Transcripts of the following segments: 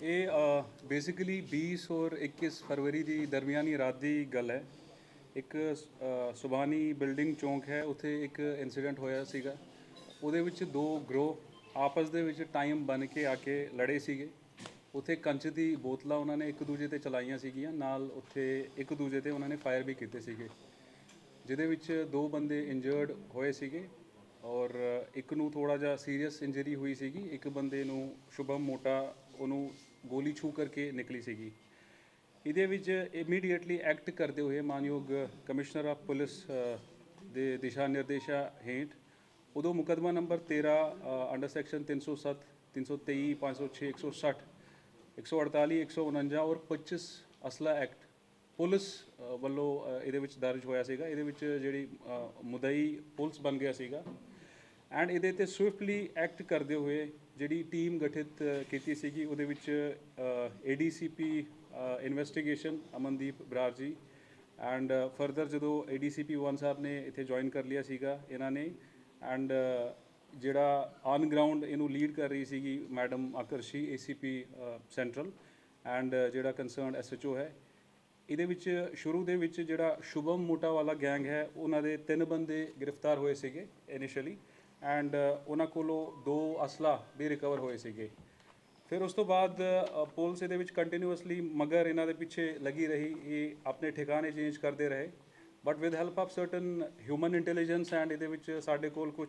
ਇਹ ਬੇਸਿਕਲੀ 20 ਔਰ 21 ਫਰਵਰੀ ਦੀ ਦਰਮਿਆਨੀ ਰਾਤ ਦੀ ਗੱਲ ਹੈ। ਇੱਕ ਸੁਬਾਨੀ ਬਿਲਡਿੰਗ ਚੌਂਕ ਹੈ। ਉੱਥੇ ਇੱਕ ਇਨਸੀਡੈਂਟ ਹੋਇਆ ਸੀਗਾ। ਉਹਦੇ ਵਿੱਚ ਦੋ ਗਰੋਹ ਆਪਸ ਦੇ ਵਿੱਚ ਟਾਈਮ ਬਣ ਕੇ ਆ ਕੇ ਲੜੇ ਸੀਗੇ। ਉੱਥੇ ਕੰਚ ਦੀ ਬੋਤਲਾਂ ਉਹਨਾਂ ਨੇ ਇੱਕ ਦੂਜੇ ਤੇ ਚਲਾਈਆਂ ਸੀਗੀਆਂ। ਨਾਲ ਉੱਥੇ ਇੱਕ ਦੂਜੇ ਤੇ ਉਹਨਾਂ ਨੇ ਫਾਇਰ ਵੀ ਕੀਤੇ ਸੀਗੇ। ਜਿਹਦੇ ਵਿੱਚ ਦੋ ਬੰਦੇ ਇੰਜਰਡ ਹੋਏ ਸੀਗੇ ਔਰ ਇੱਕ ਨੂੰ ਥੋੜਾ ਜਿਹਾ ਸੀਰੀਅਸ ਇੰਜਰੀ ਹੋਈ ਸੀਗੀ। ਇੱਕ ਬੰਦੇ ਨੂੰ ਸ਼ੁਭਮ ਮੋਟਾ ਉਹਨੂੰ ਗੋਲੀ ਛੂ ਕਰਕੇ ਨਿਕਲੀ ਸੀਗੀ। ਇਹਦੇ ਵਿੱਚ ਇਮੀਡੀਏਟਲੀ ਐਕਟ ਕਰਦੇ ਹੋਏ ਮਾਨਯੋਗ ਕਮਿਸ਼ਨਰ ਆਫ ਪੁਲਿਸ ਦੇ ਦਿਸ਼ਾ ਨਿਰਦੇਸ਼ਾਂ ਹੇਠ ਉਦੋਂ ਮੁਕਦਮਾ ਨੰਬਰ 13 ਅੰਡਰ ਸੈਕਸ਼ਨ 307 323 506 160 148 149 ਔਰ 25 ਅਸਲਾ ਐਕਟ ਪੁਲਿਸ ਵੱਲੋਂ ਇਹਦੇ ਵਿੱਚ ਦਰਜ ਹੋਇਆ ਸੀਗਾ। ਇਹਦੇ ਵਿੱਚ ਜਿਹੜੀ ਮੁਦਈ ਪੁਲਿਸ ਬਣ ਗਿਆ ਸੀਗਾ। ਐਂਡ ਇਹਦੇ ਤੇ ਸਵਿਫਟਲੀ ਐਕਟ ਕਰਦੇ ਹੋਏ ਜਿਹੜੀ ਟੀਮ ਗਠਿਤ ਕੀਤੀ ਸੀਗੀ, ਉਹਦੇ ਵਿੱਚ ADCP investigation Amandeep Brar ji and further ਜਦੋਂ ਏਡੀਸੀਪੀ ਵਨ ਸਾਹਿਬ ਨੇ ਇੱਥੇ ਜੁਆਇਨ ਕਰ ਲਿਆ ਸੀਗਾ ਇਹਨਾਂ ਨੇ ਐਂਡ ਜਿਹੜਾ ਔਨ ਗਰਾਊਂਡ ਇਹਨੂੰ ਲੀਡ ਕਰ ਰਹੀ ਸੀਗੀ madam Aakarshi ACP central and ਜਿਹੜਾ ਕੰਸਰਨਡ ਐਸਐਚਓ ਹੈ, ਇਹਦੇ ਵਿੱਚ ਸ਼ੁਰੂ ਦੇ ਵਿੱਚ ਜਿਹੜਾ ਸ਼ੁਭਮ ਮੋਟਾ ਵਾਲਾ ਗੈਂਗ ਹੈ, ਉਹਨਾਂ ਦੇ ਤਿੰਨ ਬੰਦੇ ਗ੍ਰਿਫਤਾਰ ਹੋਏ ਸੀਗੇ ਇਨੀਸ਼ੀਅਲੀ ਐਂਡ ਉਹਨਾਂ ਕੋਲੋਂ ਦੋ ਅਸਲਾ ਵੀ ਰਿਕਵਰ ਹੋਏ ਸੀਗੇ। ਫਿਰ ਉਸ ਤੋਂ ਬਾਅਦ ਪੁਲਿਸ ਇਹਦੇ ਵਿੱਚ ਕੰਟੀਨਿਊਅਸਲੀ ਮਗਰ ਇਹਨਾਂ ਦੇ ਪਿੱਛੇ ਲੱਗੀ ਰਹੀ ਇਹ ਆਪਣੇ ਠਿਕਾਣੇ ਚੇਂਜ ਕਰਦੇ ਰਹੇ। But with help of certain human intelligence and ਇਹਦੇ ਵਿੱਚ ਸਾਡੇ ਕੋਲ ਕੁਝ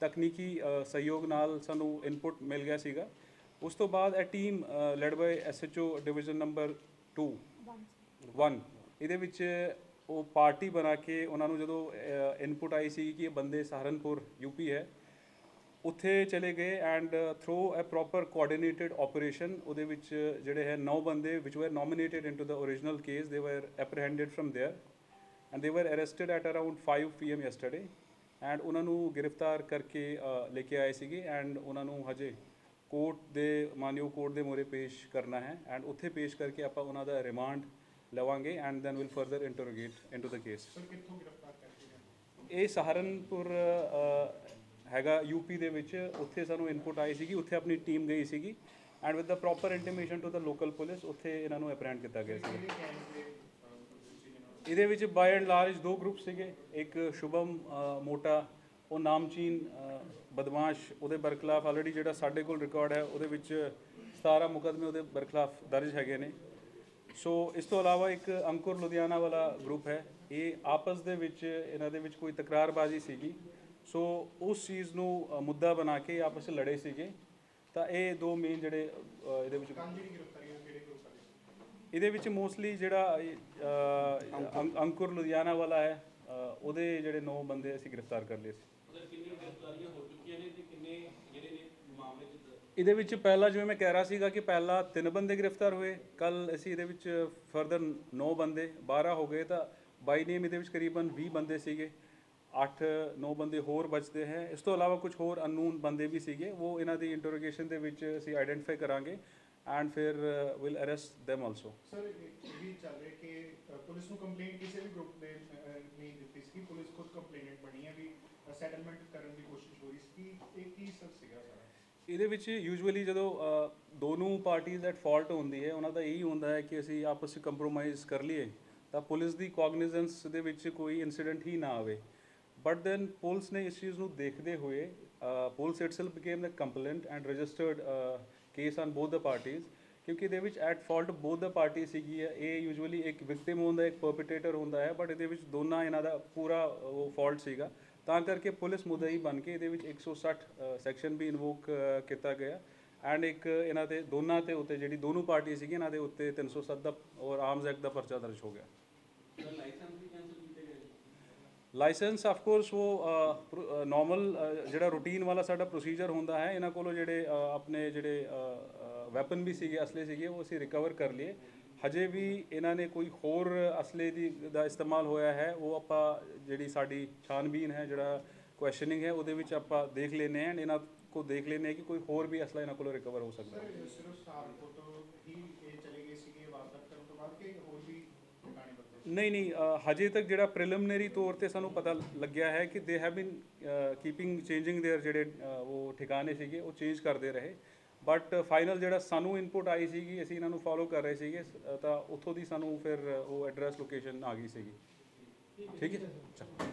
ਤਕਨੀਕੀ ਸਹਿਯੋਗ ਨਾਲ ਸਾਨੂੰ ਇਨਪੁਟ ਮਿਲ ਗਿਆ ਸੀਗਾ। ਉਸ ਤੋਂ ਬਾਅਦ ਇਹ team led by SHO division number 2 1 ਇਹਦੇ ਵਿੱਚ ਉਹ ਪਾਰਟੀ ਬਣਾ ਕੇ ਉਹਨਾਂ ਨੂੰ ਜਦੋਂ ਇਨਪੁਟ ਆਈ ਸੀ ਕਿ ਇਹ ਬੰਦੇ ਸਹਾਰਨਪੁਰ ਯੂਪੀ ਹੈ ਉੱਥੇ ਚਲੇ ਗਏ and through a proper coordinated operation ਉਹਦੇ ਵਿੱਚ ਜਿਹੜੇ ਹੈ 9 ਬੰਦੇ ਵਿਚ were nominated into the origignal case they were apprehended from there and they were arrested at around 5 PM yesterday and ਉਹਨਾਂ ਨੂੰ ਗ੍ਰਿਫਤਾਰ ਕਰਕੇ ਅ, ਲੈ ਕੇ ਆਏ ਸੀਗੇ ਐਂਡ ਉਹਨਾਂ ਨੂੰ ਹਜੇ ਕੋਰਟ ਦੇ ਮਾਨਯੋਗ ਕੋਰਟ ਦੇ ਮੋਰੇ ਪੇਸ਼ ਕਰਨਾ ਹੈ ਐਂਡ ਉੱਥੇ ਪੇਸ਼ ਕਰਕੇ ਆਪਾਂ ਉਹਨਾਂ ਦਾ ਰਿਮਾਂਡ ਲਵਾਂਗੇ and then will further interrogate into the case ਇਹ ਸਹਾਰਨਪੁਰ ਹੈਗਾ ਯੂਪੀ ਦੇ ਵਿੱਚ। ਉੱਥੇ ਸਾਨੂੰ ਇਨਪੁਟ ਆਈ ਸੀਗੀ ਉੱਥੇ ਆਪਣੀ ਟੀਮ ਗਈ ਸੀਗੀ। And with the proper intimation to the local police ਉੱਥੇ ਇਹਨਾਂ ਨੂੰ ਅਪਰੈਂਡ ਕੀਤਾ ਗਿਆ ਸੀ ਇਹਦੇ ਵਿੱਚ ਬਾਈ ਐਂਡ ਲਾਰਜ ਦੋ ਗਰੁੱਪ ਸੀਗੇ। ਇੱਕ ਸ਼ੁਭਮ ਮੋਟਾ ਉਹ ਨਾਮਚੀਨ ਬਦਮਾਸ਼ ਉਹਦੇ ਬਰਖਲਾਫ ਆਲਰੇਡੀ ਜਿਹੜਾ ਸਾਡੇ ਕੋਲ ਰਿਕਾਰਡ ਹੈ ਉਹਦੇ ਵਿੱਚ 17 ਮੁਕਦਮੇ ਉਹਦੇ ਬਰਖਲਾਫ ਦਰਜ ਹੈਗੇ ਨੇ। ਸੋ ਇਸ ਤੋਂ ਇਲਾਵਾ ਇੱਕ ਅੰਕੁਰ ਲੁਧਿਆਣਾ ਵਾਲਾ ਗਰੁੱਪ ਹੈ। ਇਹ ਆਪਸ ਦੇ ਵਿੱਚ ਇਹਨਾਂ ਦੇ ਵਿੱਚ ਕੋਈ ਤਕਰਾਰਬਾਜ਼ੀ ਸੀਗੀ। ਸੋ ਉਸ ਚੀਜ਼ ਨੂੰ ਮੁੱਦਾ ਬਣਾ ਕੇ ਆਪਸ ਵਿੱਚ ਲੜੇ ਸੀਗੇ। ਤਾਂ ਇਹ ਦੋ ਮੇਨ ਜਿਹੜੇ ਇਹਦੇ ਵਿੱਚ ਇਹਦੇ ਵਿੱਚ ਮੋਸਟਲੀ ਜਿਹੜਾ ਅੰਕੁਰ। ਲੁਧਿਆਣਾ ਵਾਲਾ ਹੈ ਉਹਦੇ ਜਿਹੜੇ 9 ਬੰਦੇ ਅਸੀਂ ਗ੍ਰਿਫਤਾਰ ਕਰ ਲਏ ਸੀ। ਮਤਲਬ ਕਿੰਨੀਆਂ ਗ੍ਰਿਫਤਾਰੀਆਂ ਹੋ ਚੁੱਕੀਆਂ ਨੇ ਤੇ ਕਿੰਨੇ ਜਿਹੜੇ ਨੇ ਮਾਮਲੇ ਚ ਦ- ਇਹਦੇ ਵਿੱਚ ਪਹਿਲਾਂ ਜਿਵੇਂ ਮੈਂ ਕਹਿ ਰਿਹਾ ਸੀਗਾ ਕਿ ਪਹਿਲਾਂ ਤਿੰਨ ਬੰਦੇ ਗ੍ਰਿਫਤਾਰ ਹੋਏ ਕੱਲ ਅਸੀਂ ਇਹਦੇ ਵਿੱਚ ਫਰਦਰ 9 ਬੰਦੇ 12 ਹੋ ਗਏ ਤਾਂ ਬਾਈ ਨੇਮ ਇਹਦੇ ਵਿੱਚ ਕਰੀਬਨ 20 ਬੰਦੇ ਸੀਗੇ। 8 9 ਬੰਦੇ ਹੋਰ ਬਚਦੇ ਹੈ। ਇਸ ਤੋਂ ਇਲਾਵਾ ਕੁਝ ਹੋਰ ਅਨੂਨ ਬੰਦੇ ਵੀ ਸੀਗੇ। ਉਹ ਇਹਨਾਂ ਦੀ ਇੰਟਰੋਗੇਸ਼ਨ ਦੇ ਵਿੱਚ ਅਸੀਂ ਆਈਡੈਂਟੀਫਾਈ ਕਰਾਂਗੇ ਐਂਡ ਫਿਰ uh, will arrest them also sir ਵੀ ਚੱਲ ਰਿਹਾ ਕਿ ਪੁਲਿਸ ਨੂੰ ਕੰਪਲੇਂਟ ਕਿਸੇ ਵੀ ਗਰੁੱਪ ਨੇ ਨਹੀਂ ਦਿੱਤੀ ਸੀ। ਪੁਲਿਸ ਖੁਦ ਕੰਪਲੇਨਟ ਬਣੀ ਹੈ ਵੀ ਸੈਟਲਮੈਂਟ ਕਰਨ ਦੀ ਕੋਸ਼ਿਸ਼ ਹੋ ਰਹੀ ਸੀ। ਇਹ ਕੀ ਸਰ ਇਹਦੇ ਵਿੱਚ ਯੂਜੂਅਲੀ ਜਦੋਂ ਅ, ਦੋਨੋਂ ਪਾਰਟੀਜ਼ ਐਟ ਫਾਲਟ ਹੁੰਦੀ ਹੈ ਉਹਨਾਂ ਦਾ ਇਹੀ ਹੁੰਦਾ ਹੈ ਕਿ ਅਸੀਂ ਆਪਸ ਵਿੱਚ ਕੰਪਰੋਮਾਈਜ਼ ਕਰ ਲਈਏ ਤਾਂ ਪੁਲਿਸ ਦੀ ਕੋਗਨੀਜ਼ੈਂਸ ਦੇ ਵਿੱਚ ਕੋਈ ਇਨਸੀਡੈਂਟ ਹੀ ਨਾ ਆਵੇ। ਬਟ ਦੈਨ ਪੁਲਿਸ ਨੇ ਇਸ ਚੀਜ਼ ਨੂੰ ਦੇਖਦੇ ਹੋਏ police itself became the complaint and registered case on both the parties ਕਿਉਂਕਿ ਇਹਦੇ ਵਿੱਚ at fault both the party ਸੀਗੀ ਹੈ। ਇਹ ਯੂਜੂਅਲੀ ਇੱਕ ਵਿਕਟਿਮ ਹੁੰਦਾ ਇੱਕ ਪਰਪੀਟੇਟਰ ਹੁੰਦਾ ਹੈ ਬਟ ਇਹਦੇ ਵਿੱਚ ਦੋਨਾਂ ਇਹਨਾਂ ਦਾ ਪੂਰਾ ਉਹ ਫਾਲਟ ਸੀਗਾ। ਤਾਂ ਕਰਕੇ ਪੁਲਿਸ ਮੁਦਈ ਬਣ ਕੇ ਇਹਦੇ ਵਿੱਚ 160 ਸੈਕਸ਼ਨ ਵੀ ਇਨਵੋਕ ਕੀਤਾ ਗਿਆ ਐਂਡ ਇੱਕ ਇਹਨਾਂ ਦੇ ਦੋਨਾਂ ਤੇ ਉੱਤੇ ਜਿਹੜੀ ਦੋਨੋਂ ਪਾਰਟੀ ਸੀਗੀ ਇਹਨਾਂ ਦੇ ਉੱਤੇ 307 ਦਾ ਔਰ ਆਰਮਸ ਐਕਟ ਦਾ ਪਰਚਾ ਦਰਜ ਹੋ ਗਿਆ। ਲਾਇਸੈਂਸ ਆਫ ਕੋਰਸ ਉਹ ਨਾਰਮਲ ਜਿਹੜਾ ਰੂਟੀਨ ਵਾਲਾ ਸਾਡਾ ਪ੍ਰੋਸੀਜਰ ਹੁੰਦਾ ਹੈ ਇਹਨਾਂ ਕੋਲੋਂ ਜਿਹੜੇ ਆਪਣੇ ਜਿਹੜੇ ਵੈਪਨ ਵੀ ਸੀਗੇ ਅਸਲੇ ਸੀਗੇ ਉਹ ਅਸੀਂ ਰਿਕਵਰ ਕਰ ਲਏ ਹਜੇ ਵੀ ਇਹਨਾਂ ਨੇ ਕੋਈ ਹੋਰ ਅਸਲੇ ਦੀ ਦਾ ਇਸਤੇਮਾਲ ਹੋਇਆ ਹੈ ਉਹ ਆਪਾਂ ਜਿਹੜੀ ਸਾਡੀ ਛਾਨਬੀਨ ਹੈ ਜਿਹੜਾ ਕੁਐਸਚਨਿੰਗ ਹੈ ਉਹਦੇ ਵਿੱਚ ਆਪਾਂ ਦੇਖ ਲੈਨੇ ਹਾਂ and ਇਹਨਾਂ ਕੋ ਦੇਖ ਲੈਨੇ ਹਾਂ ਕਿ ਕੋਈ ਹੋਰ ਵੀ ਅਸਲਾ ਇਹਨਾਂ ਕੋਲੋਂ ਰਿਕਵਰ ਹੋ ਸਕਦਾ ਹੈ ਸਰ ਸਿਰਫ ਸਹਾਰਨਪੁਰ ਤੋਂ ਹੀ ਇਹ ਚਲੇ ਗਏ ਸੀਗੇ ਵਾਰਦਾਤ ਕਰਨ ਤੋਂ ਬਾਅਦ ਕਿ ਹੋਰ ਵੀ ਟਿਕਾਣੇ ਬਦਲੇ ਸੀ? ਨਹੀਂ ਨਹੀਂ ਅ, ਹਜੇ ਤੱਕ ਜਿਹੜਾ ਪ੍ਰੀਲਿਮਿਨਰੀ ਤੌਰ ਤੇ ਸਾਨੂੰ ਪਤਾ ਲੱਗਿਆ ਹੈ ਕਿ they have been keeping changing their ਜਿਹੜੇ ਅ, ਉਹ ਠਿਕਾਣੇ ਸੀਗੇ ਉਹ ਚੇਂਜ ਕਰਦੇ ਰਹੇ ਬਟ ਫਾਈਨਲ ਜਿਹੜਾ ਸਾਨੂੰ ਇਨਪੁਟ ਆਈ ਸੀਗੀ ਅਸੀਂ ਇਹਨਾਂ ਨੂੰ ਫੋਲੋ ਕਰ ਰਹੇ ਸੀਗੇ ਤਾਂ ਉੱਥੋਂ ਦੀ ਸਾਨੂੰ ਫਿਰ ਉਹ ਐਡਰੈਸ ਲੋਕੇਸ਼ਨ ਆ ਗਈ ਸੀਗੀ। ਠੀਕ ਹੈ ਚਲੋ